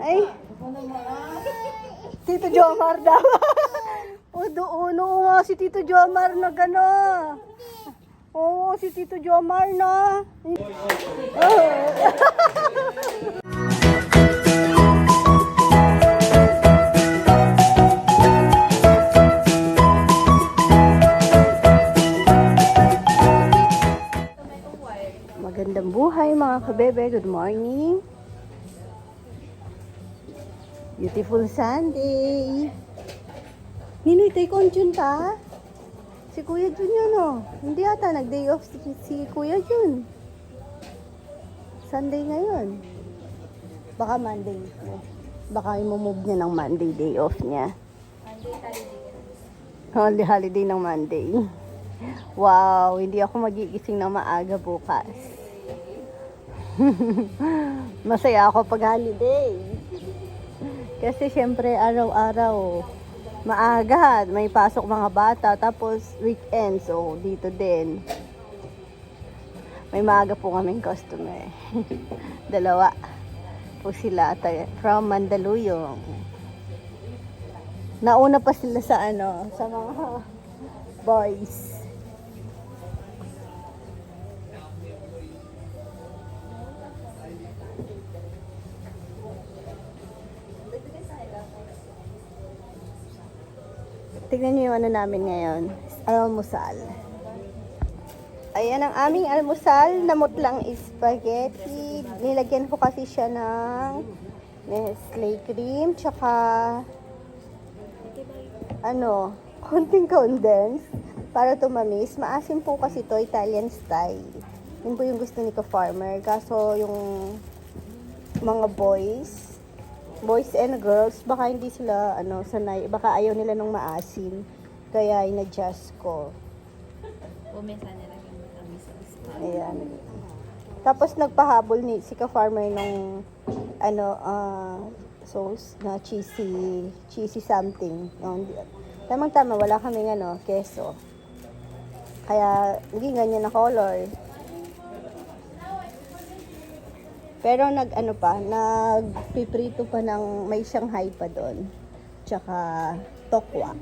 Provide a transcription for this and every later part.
Ay. Tito Jomar daw. o doon, oo nga si Tito Jomar na gano. Oo, si Tito Jomar na. Oh. Magandang buhay mga kabebe. Good morning. Beautiful Sunday. Ninoy, take on Jun ta? Si Kuya Jun yun oh. Hindi ata nag-day off si, si Kuya Jun. Sunday ngayon. Baka Monday. Baka i-move niya ng Monday day off niya. Holiday, holiday ng Monday. Wow, hindi ako magigising na maaga bukas. Masaya ako pag holiday. Kasi syempre araw-araw maaga, may pasok mga bata, tapos weekend, so dito din. May maaga po kaming customer. Dalawa po sila from Mandaluyong. Nauna pa sila sa ano, sa mga boys. Tignan niyo yung ano namin ngayon. Almusal. Ayan ang aming almusal. Namutlang spaghetti. Nilagyan ko kasi siya ng Nestle cream. Tsaka ano, konting condense para tumamis. Maasim po kasi to Italian style. Yun po yung gusto ni ka-farmer. Kaso yung mga boys, boys and girls, baka hindi sila ano, sanay, baka ayaw nila nung maasim. Kaya in-adjust ko. O minsan nilagyan mo kami sa. Ayan. Tapos nagpahabol ni si ka-farmer nung ano ah, sauce na cheesy cheesy something. No, tamang tama wala kaming ano keso. Kaya hindi ganyan na color. Pero nag ano pa, nagpiprito pa ng may Shanghai pa doon. Tsaka tokwa.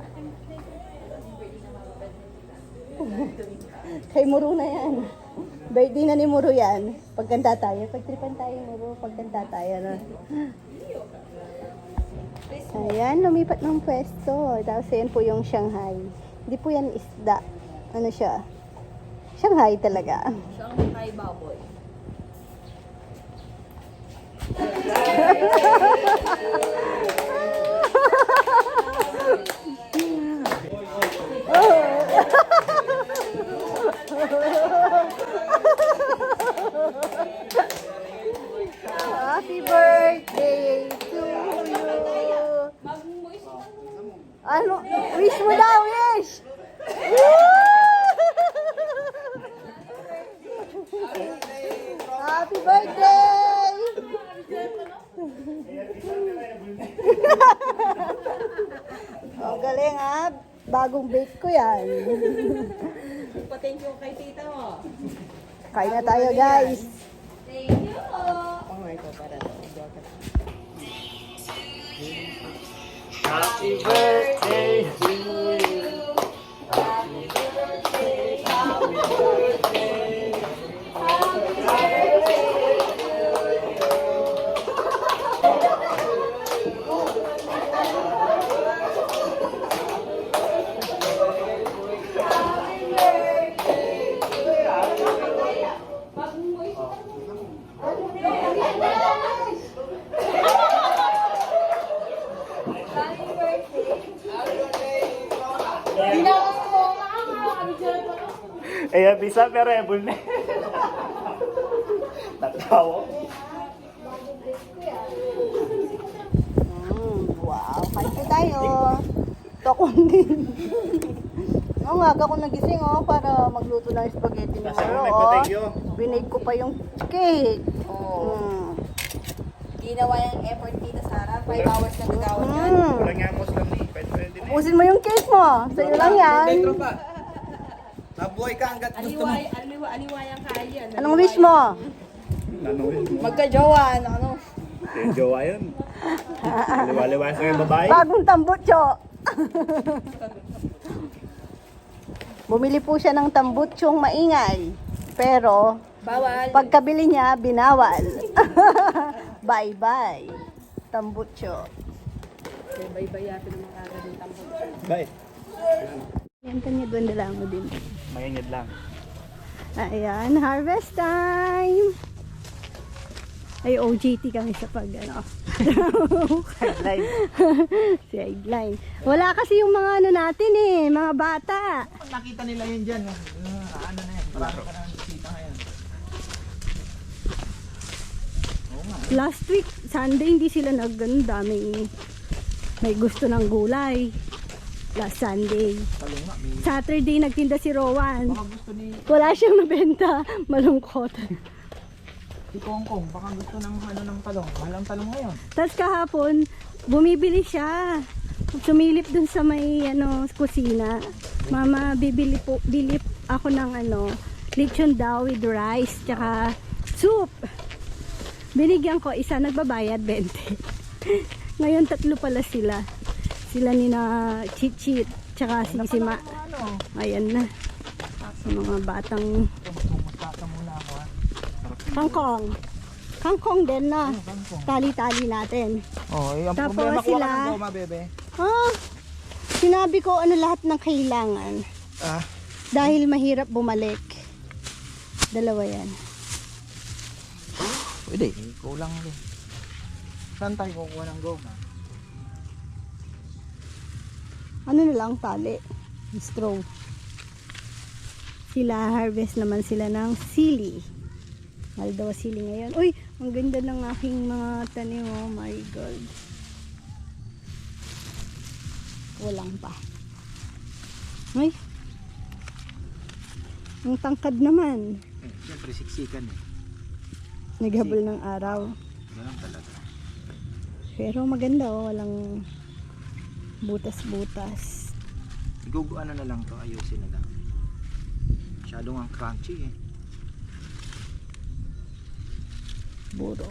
Kay Muro na yan. Birthday na ni Muro yan. Pagkanta tayo. Pagtripan tayo, Muro. Pagkanta tayo. No? Ayan, lumipat ng pwesto. Tapos ayan po yung Shanghai. Hindi po yan isda. Ano siya? Shanghai talaga. Shanghai baboy. Happy birthday to you. Ano? Wish mo daw, wish! Happy birthday! Ang galing ha. Bagong bake ko yan. Pa-thank you kay tita mo. Kain na tayo guys. Thank you! Happy birthday to you. Eh, bisa pero ebol na. Natawa. Mm, wow, kain po tayo. Tokong din. Ang aga ko nagising oh, para magluto ng spaghetti ni Maro. Oh. Binake ko pa yung cake. Oh. Mm. Ginawa yung effort tita Sara. 5 hours na gagawin yun. Mm. Walang mo lang ni. Ubusin mo yung cake mo. Sa'yo lang yan. Nabuhay ka hanggat gusto mo. Aliway, aliwa, aliwayang kaya. Anong wish mo? Ano yun? Magka-jowa, ano? Yung jowa yun. Liwaliwan sa yung babae. Bagong tambutso. Bumili po siya ng tambutsyong maingay. Pero, Bawal. pagkabili niya, binawal. Bye-bye. Tambutso. Bay-bayatin naman kagad yung tambol. Bye. Yan kanya doon nila mo din. Maingid lang. Ayan, harvest time! Ay, OJT kami sa pag, ano, Sideline. sideline. Wala kasi yung mga ano natin eh, mga bata. Nakita nila yun dyan. Uh, ano na yan. Marami ka na bisita ngayon. Last week, Sunday, hindi sila nag, ano, daming, may gusto ng gulay. Last Sunday. Palunga. May Saturday, nagtinda si Rowan. baka gusto ni Wala siyang nabenta. Malungkot. si Kong Kong. Baka gusto ng ano ng talong. Mahal ang talong ngayon. Tapos kahapon, bumibili siya. Sumilip dun sa may ano, kusina. Mama, bibili po, bilip ako ng ano, lechon daw with rice, tsaka soup. Binigyan ko, isa nagbabayad, 20. Ngayon, tatlo pala sila. Sila ni na Chichit, tsaka si Sima. Ano? Ayan na. Sa mga batang kangkong. Kangkong din na. Tali-tali natin. Oh, eh, ang Tapos problema sila- ka ng goma, bebe. Ah, sinabi ko ano lahat ng kailangan. Ah, Dahil mahirap bumalik. Dalawa yan. pwede. Kulang din. Saan tayo kukuha ng goma? Ano na lang tali. Straw. Sila, harvest naman sila ng sili. Mahal daw sili ngayon. Uy, ang ganda ng aking mga tanim. Oh my God. Walang pa. Ay. Ang tangkad naman. Eh, siyempre siksikan eh. Naghabol ng araw. Ganun talaga. Pero maganda oh, walang butas-butas. Igugu ano na lang to, ayusin na lang. Masyadong ang crunchy eh. Buro.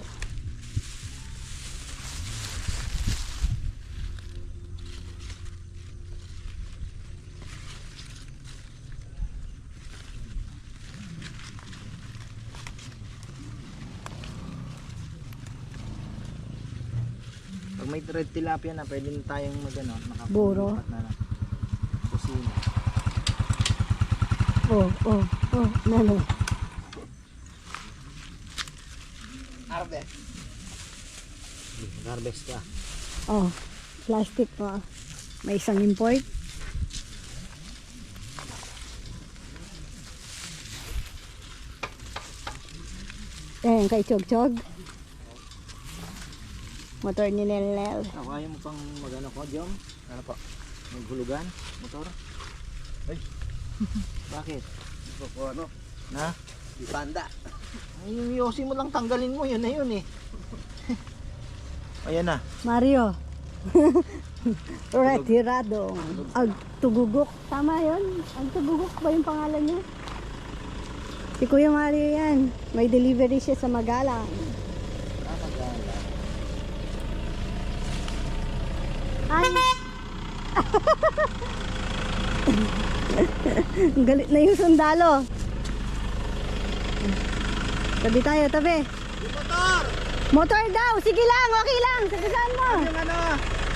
Pag may red tilapia na, pwede na tayong mag ano, Buro. na ng kusina. Oh, oh, oh, nano. Harvest. Harvest ka. Oh, plastic pa. May isang import. Eh, kay Chog Chog. Motor ni Nelnel. Ako ayaw mo pang mag ano ko, Jom? Ano po? Maghulugan? Motor? Ay. Bakit? Gusto ano? Na? Di panda. Ay, yung yosi mo lang tanggalin mo, yun na yun eh. Ayan na. Mario. Retirado. Ag Tugugok. Tama yun? Ag Tugugok ba yung pangalan niya? Si Kuya Mario yan. May delivery siya sa Magalang. Ay! Galit na yung sundalo. Tabi tayo, tabi. Motor! Motor daw! Sige lang, okay lang. Sagasaan mo. Yung ano?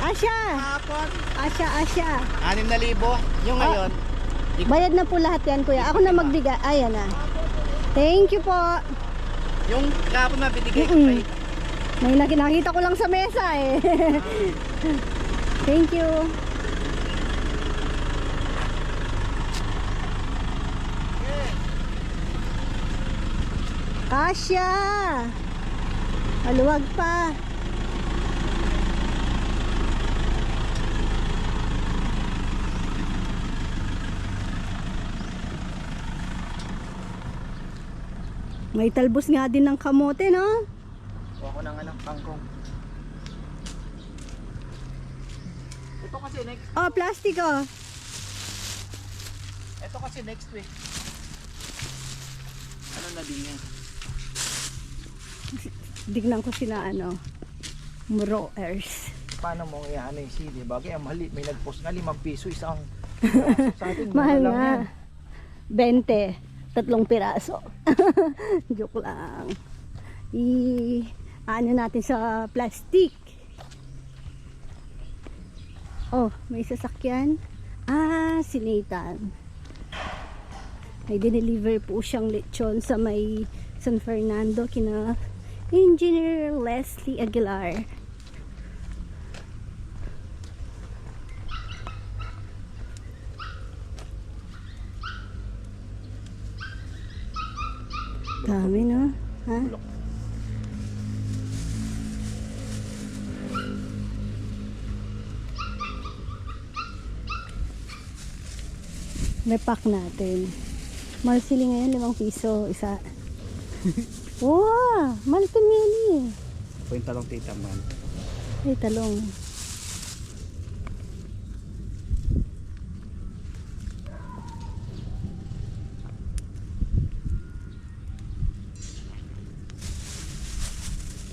Asya! Hapon? Asya, asya. 6,000. Yung Ah. ngayon, Bayad na po lahat yan, kuya. Ako na magbigay. Ayan na. Thank you po. yung kahapon na binigay ko Mm-mm. kay May nak- nakita ko lang sa mesa eh. Thank you. Asya! Maluwag pa. May talbos nga din ng kamote, no? Kuha ko ng ano, kangkong. Kasi next, Oh, plastic oh. ito kasi next week. Ano na din yan? Dignan ko sila ano. Muroers. Paano mo iyan yung sili? Bagay, ang mali. May nag-post nga 5 piso isang sa atin. Mahal mura lang nga. yan. 20. Tatlong piraso. Joke lang. I ano natin sa plastic. Oh, may sasakyan. Ah, si Nathan. May dineliver po siyang lechon sa may San Fernando kina Engineer Leslie Aguilar. Dami no? Ha? Repack natin. Mahal sili ngayon, limang piso, isa. wow! Mahal ito eh. Po yung talong tita man. Ay, talong.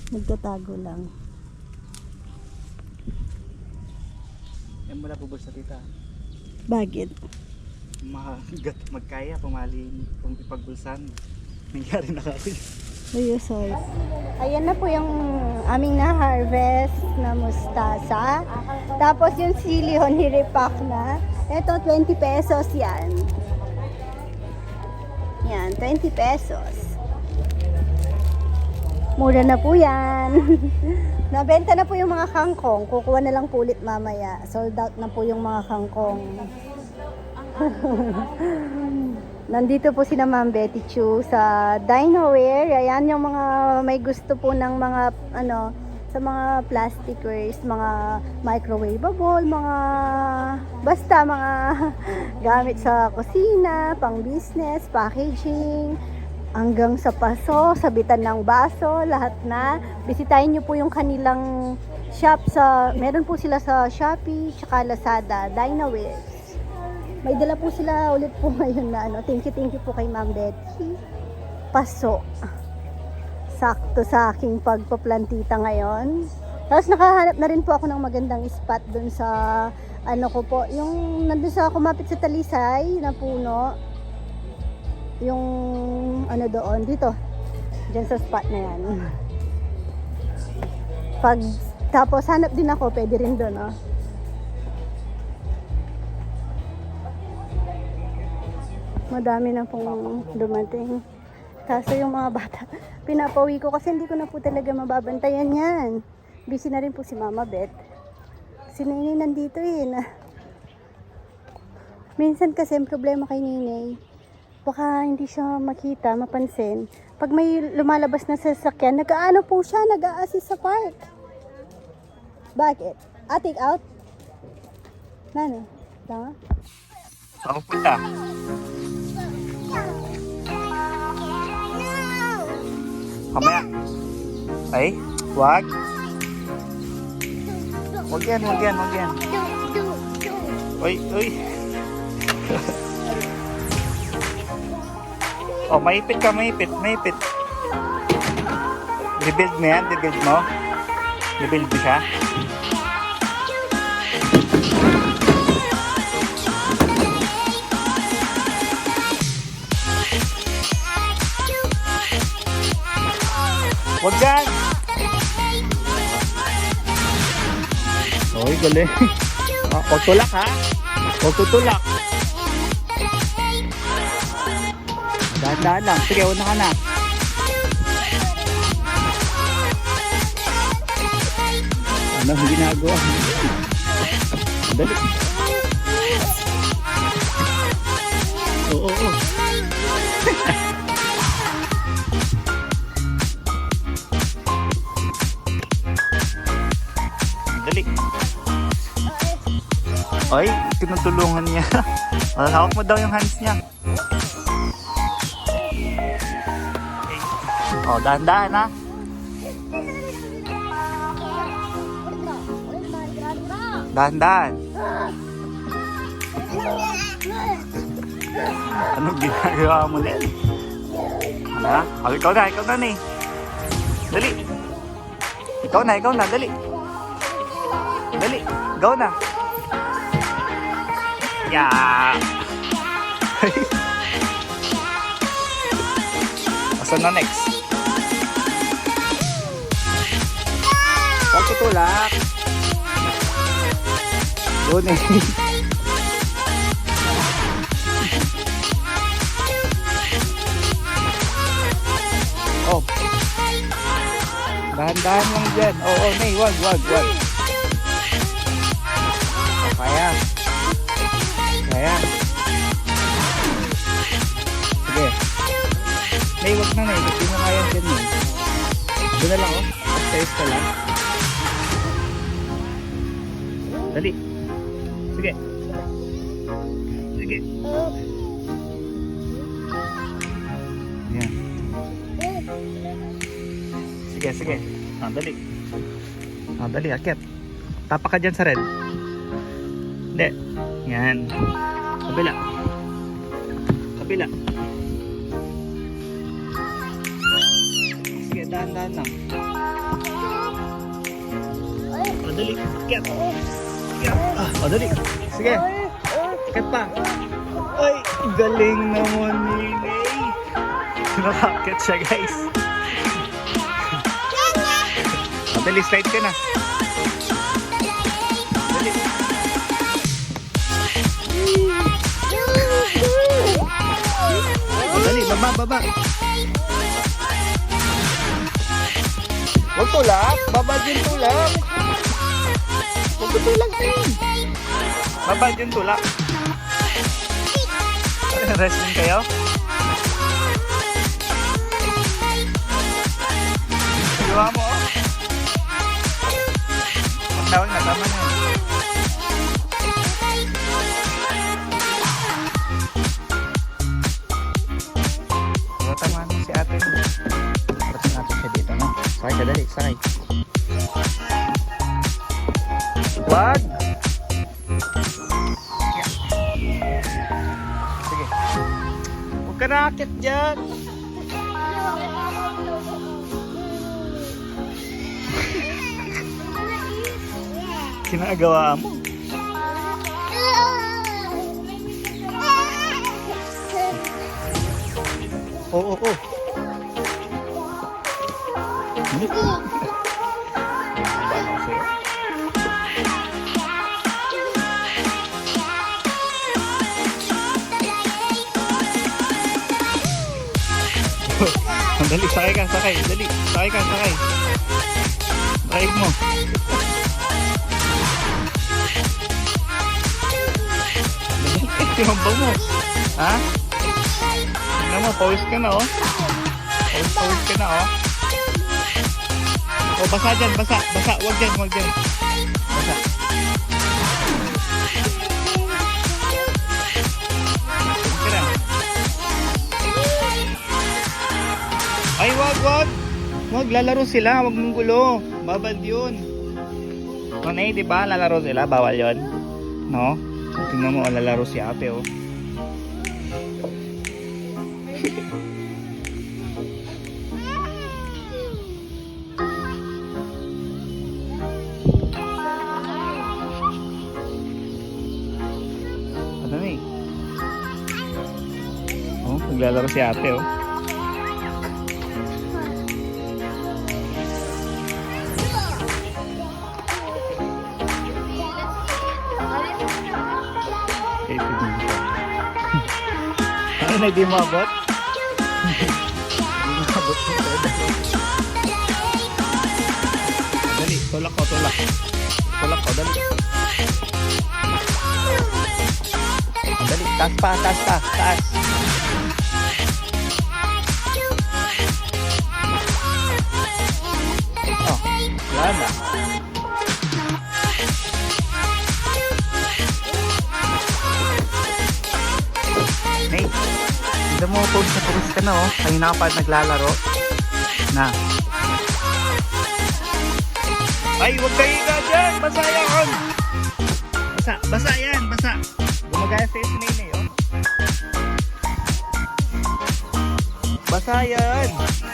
Nagtatago lang. Yan wala po sa tita. Bagit. Magat magkaya, pumali, kung ipagbulsan. Nangyari na kasi. Ayun, Ayan na po yung aming na-harvest na mustasa. Tapos yung sili ho, nirepack na. Ito, 20 pesos yan. Yan, 20 pesos. Mura na po yan. Nabenta na po yung mga kangkong. Kukuha na lang po ulit mamaya. Sold out na po yung mga kangkong. Nandito po si na Ma'am Betty Chu sa Dinoware. Ayan yung mga may gusto po ng mga ano sa mga plasticwares, mga microwavable, mga basta mga gamit sa kusina, pang business, packaging, hanggang sa paso, sabitan ng baso, lahat na. Bisitahin niyo po yung kanilang shop sa, meron po sila sa Shopee, tsaka Lazada, Dinoware. May dala po sila ulit po ngayon na ano. Thank you, thank you po kay Ma'am Betty. Paso. Sakto sa aking pagpaplantita ngayon. Tapos nakahanap na rin po ako ng magandang spot dun sa ano ko po, yung nandun sa kumapit sa Talisay na puno. Yung ano doon, dito. Diyan sa spot na yan. Pag tapos hanap din ako, pwede rin doon, oh. Madami na pong dumating. Kaso yung mga bata, pinapawi ko kasi hindi ko na po talaga mababantayan yan. Busy na rin po si Mama Beth. Si Nenay nandito eh. Na. Minsan kasi ang problema kay Nenay, baka hindi siya makita, mapansin. Pag may lumalabas na sasakyan, nag-aano po siya, nag-a-assist sa park. Bakit? Ah, take out? Nano? Tama? Saan punta? Kamaya. Ay, wag. Wag yan, wag yan, wag yan. Uy, uy. oh, maipit ka, maipit, maipit. Rebuild mo yan, rebuild mo. Rebuild mo siya. Wag yan! Uy, galing. Ah, Huwag tulak ha. Huwag tutulak. Dahan-dahan lang. Sige, una ka na. Ano ang ginagawa? Dali. Oo, oo. Ay, tinutulungan niya. Ah, hawak mo daw yung hands niya. Oh, dahan-dahan ha. Dahan-dahan. Anong ginagawa mo na? Ano? Oh, ikaw na, ikaw na ni. Dali. Ikaw na, ikaw na. Dali. Dali. Go na. Yeah. Asan na next? Huwag tutulak. Doon eh. oh. Dahan-dahan lang dyan. Oo, oh, Nay. Wag, wag, wag. Nay, wag na, Nay. Hindi mo kaya Nay. Doon na lang, oh. Upstairs ka lang. Dali. Sige. Sige. Yan. Sige, sige. Ah, dali. Ah, dali, akit. Tapak ka dyan sa red. Hindi. Yan. Kabila. Kabila. Dahan-dahan lang. Ah, dali. Akit. Akit. Ah, ah, dali. Sige. Akit pa. Ay, galing naman ni Ney. Nakakit siya, guys. Ah, dali, slide ka na. Dali. Ah, dali, baba, baba. Huwag tulak. Baba din tulak. Huwag tulak din. Baba din tulak. Wrestling kayo? Gawa mo. Ang tawag na, tama na. Dali, sakay. Wag! Sige. Huwag ka nakakit. Oo, oo, oo. Dali, sakay ka, sakay. Dali, sakay ka, sakay. Drive mo. Bang mo. Ha? Tingnan mo, pawis ka na, oh. Pawis, pawis ka na, oh. Oh, basa dyan, basa, basa. Wag dyan, wag dyan. Basa. Ay, wag, wag. Wag, lalaro sila. Wag mong gulo. Bawal yun. Manay, di ba? Lalaro sila. Bawal yun. No? Tingnan mo, oh, lalaro si ate, oh. Naglalaro si ate, oh. Ano na, di mo abot? Di mo abot yung pwede. Dali, tulak ko, tulak. Tulak ko, dali. Dali, taas pa, taas pa, taas. Wala. Nay, hindi mo post na post ka na oh. Kanina ka pa naglalaro. Na. Ay, huwag kayo ka dyan! Basa yan! Basa, basa yan, basa. Gumagaya sa si Nene, oh. Basa yan!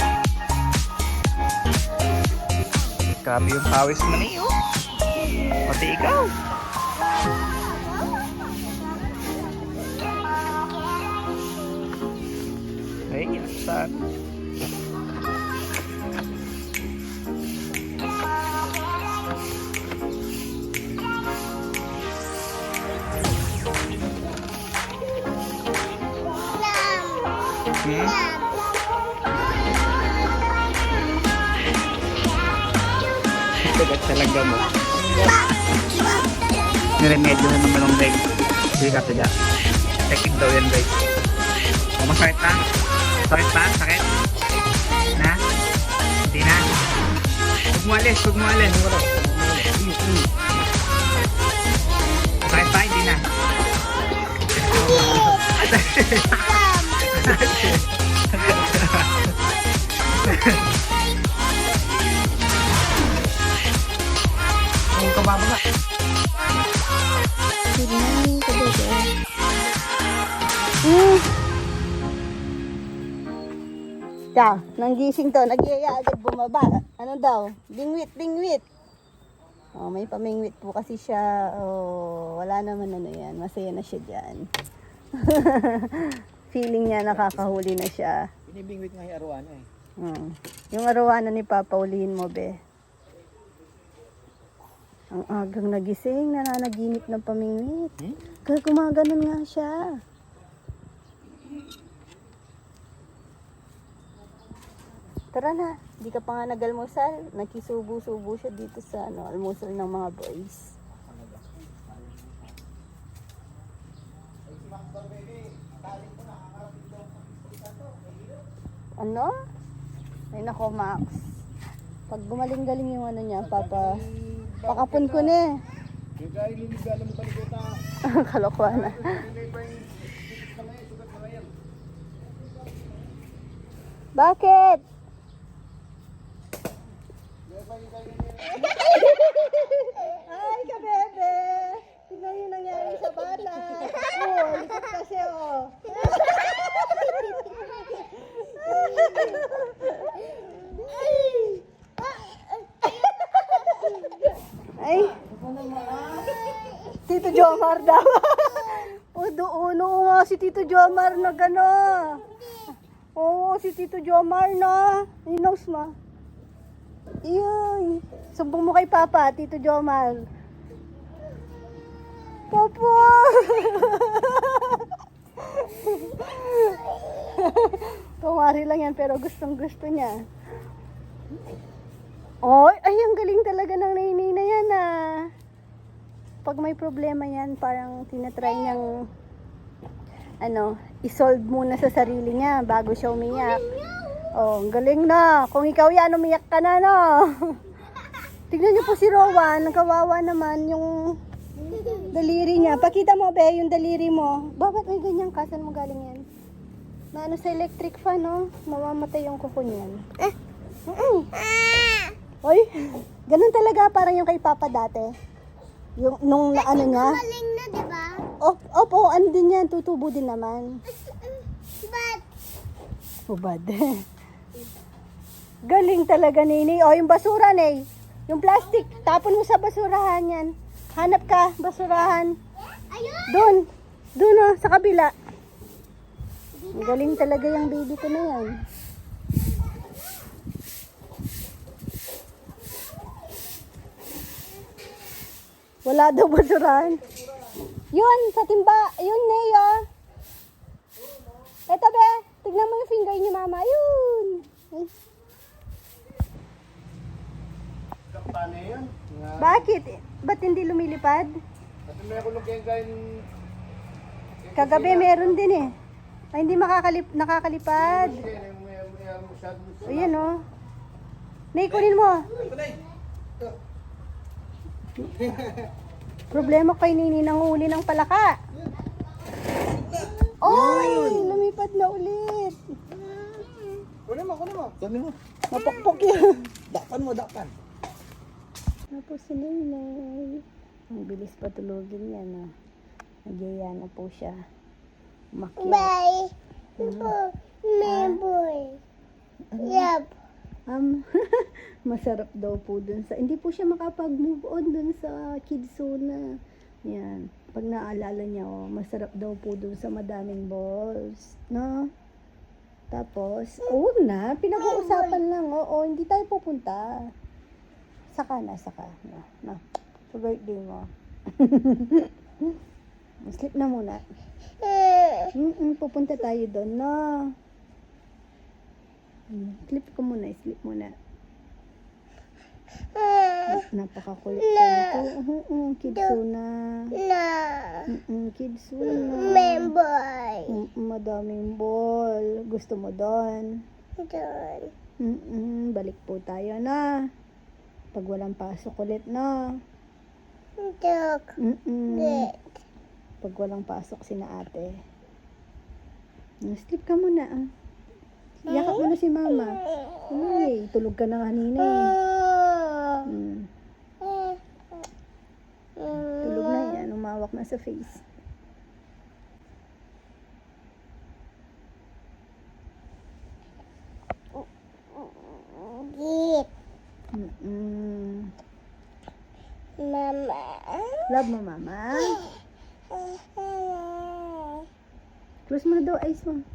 Grabe yung pawis mo niyo. Pati ikaw. Ay, saan? Dagat talaga mo. Niremedyo na naman ang leg. Hindi ka taga. Teknik daw yan guys. O masakit pa? Sakit pa? Sakit? Na? Hindi na? Huwag mo alis, huwag mo alis. Sakit pa? Hindi na. Ang Sinayin ko bebe. Hmm. Daw, nang gising to, nagyaya agad bumaba. Ano daw? Bingwit, bingwit. Oh, may pamingwit po kasi siya. Oh, wala naman ano yan. Masaya na siya dyan. Feeling niya nakakahuli na siya. Binibingwit nga yung aruana eh. Hmm. Yung arawana ni Papa, ulihin mo, be. Ang agang nagising, nananaginip ng pamingwit. Hmm? Kaya gumaganon nga siya. Tara na, di ka pa nga nag-almusal. Nakisubo-subo siya dito sa ano, almusal ng mga boys. Ano? Ay nako, Max. Pag gumaling-galing yung ano niya, papa, pakapun ko na eh. Kalokohan na. Bakit? Ay, kabebe! Tignan yung nangyari sa bala. Oo, likot kasi oh. Ay! Tito Jomar daw. o doon, oo nga si Tito Jomar na gano. Oo, si Tito Jomar na. Inos ma. Iyoy. Sumbong mo kay Papa, Tito Jomar. Papa! Kumari lang yan, pero gustong gusto niya. Oy, ay, ang galing talaga ng nainay na yan ah. Pag may problema yan, parang tinatry niyang ano, isolve muna sa sarili niya bago siya umiyak. Oh, galing na. Kung ikaw yan, umiyak ka na, no? Tignan niyo po si Rowan, kawawa naman yung daliri niya. Pakita mo, be, yung daliri mo. Bakit may ganyan ka? Saan mo galing yan? Na ano sa electric fan, no? Mamamatay yung kuko niyan. Eh, mm Oy, ganun talaga parang yung kay Papa dati. Yung nung na, ano niya. Galing na, di ba? Op, opo, ano din yan, tutubo din naman. But, Hubad. Galing talaga, Nini. O, yung basura, Nay. Yung plastic, tapon mo sa basurahan yan. Hanap ka, basurahan. ayun! Doon. Doon, oh, sa kabila. Galing talaga yung baby ko na yan. Wala daw basurahan. Yun, sa timba. Yun, oh. Eto, be. Tignan mo yung finger ni Mama. Yun. Paano yun? Bakit? Ba't hindi lumilipad? At may ako nung kain Kagabi meron din eh. Ay, hindi makakalip, nakakalipad. Ayan oh. Nay, kunin mo. Problema kay Nini nang huli ng palaka. Oy, lumipad na ulit. Kunin mo, kunin mo. Kunin mo. Mapokpok yun. Dapan mo, dapan. Tapos si Ninay. Ang bilis patulogin yan ah. Nagyaya na po siya. Umakyat. Bye. Boy. My boy. Yep. Um, masarap daw po dun sa, hindi po siya makapag-move on dun sa Kidzuna. Yan. Pag naalala niya, oh, masarap daw po dun sa madaming balls. No? Tapos, oh, na. Pinag-uusapan lang. Oo, hindi tayo pupunta. Saka na, saka. Na, na. Sa birthday mo. Sleep na muna. Mm-mm, pupunta tayo doon, no? Mm, Sleep ko muna, sleep muna. Napakakulit ko nito. Mm-mm, kidsuna. Na. Mm-mm, kidsuna. Memboy. Mm-mm, madaming ball. Gusto mo doon? Doon. Mm-mm, balik po tayo na. Pag walang pasok ulit na. Dog. Mm-mm. Get. Pag walang pasok si na ate. Mm, Sleep ka muna. ah. Yakap mo na si mama. Uy, tulog ka na kanina eh. Mm. Tulog na yan. Umawak na sa face. Get. Mm-mm. Mama. Love mo, mama. Close mo na daw eyes mo.